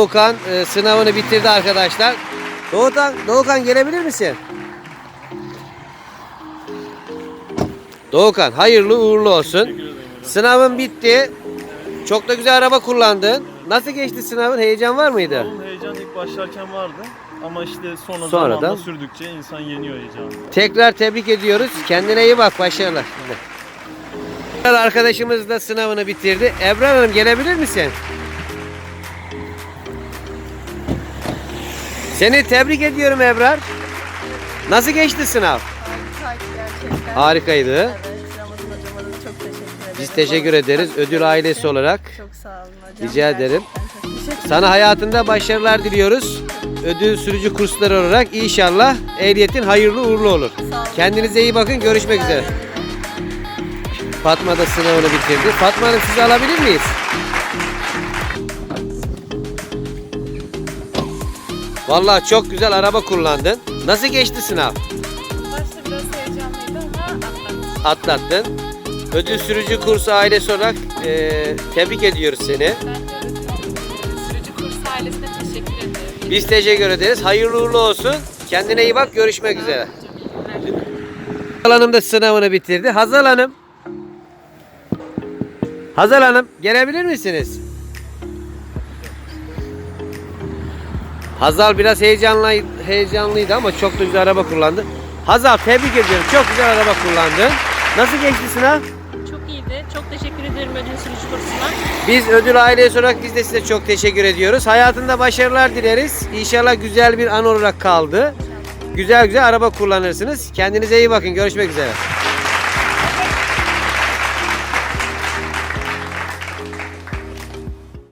Doğukan e, sınavını bitirdi arkadaşlar. Doğukan, Doğukan gelebilir misin? Doğukan hayırlı uğurlu olsun. Sınavın bitti. Çok da güzel araba kullandın. Nasıl geçti sınavın? Heyecan var mıydı? Oğlum heyecan ilk başlarken vardı. Ama işte sonra Sonradan- zamanla sürdükçe insan yeniyor heyecanı. Tekrar tebrik ediyoruz. Kendine iyi bak. Başarılar. Arkadaşımız da sınavını bitirdi. Ebrar Hanım gelebilir misin? Seni tebrik ediyorum Ebrar. Nasıl geçti sınav? Harikaydı Ramazan hocama çok teşekkür ederim. Biz teşekkür ederiz. Ödül ailesi olarak Çok sağ olun hocam. Rica ederim. Sana hayatında başarılar diliyoruz. Ödül sürücü kursları olarak inşallah ehliyetin hayırlı uğurlu olur. Kendinize iyi bakın. Görüşmek üzere. Fatma da sınavını bitirdi. Fatma Hanım sizi alabilir miyiz? Vallahi çok güzel araba kullandın. Nasıl geçti sınav? Başta biraz heyecanlıydı ama atlattım. Atlattın. Ödül sürücü kursu ailesi olarak eee, tebrik ediyoruz seni. Ben de sürücü kurs ailesine teşekkür ederim. Biz teşekkür ederiz. Hayırlı uğurlu olsun. Kendine iyi bak. Görüşmek üzere. Hazal Hanım da sınavını bitirdi. Hazal Hanım. Hazal Hanım gelebilir misiniz? Hazal biraz heyecanlı, heyecanlıydı ama çok da güzel araba kullandı. Hazal tebrik ediyorum. Çok güzel araba kullandın. Nasıl geçti sınav? Çok iyiydi. Çok teşekkür ederim ödül sürücü kursuna. Biz ödül ailesi olarak biz de size çok teşekkür ediyoruz. Hayatında başarılar dileriz. İnşallah güzel bir an olarak kaldı. Güzel güzel araba kullanırsınız. Kendinize iyi bakın. Görüşmek üzere.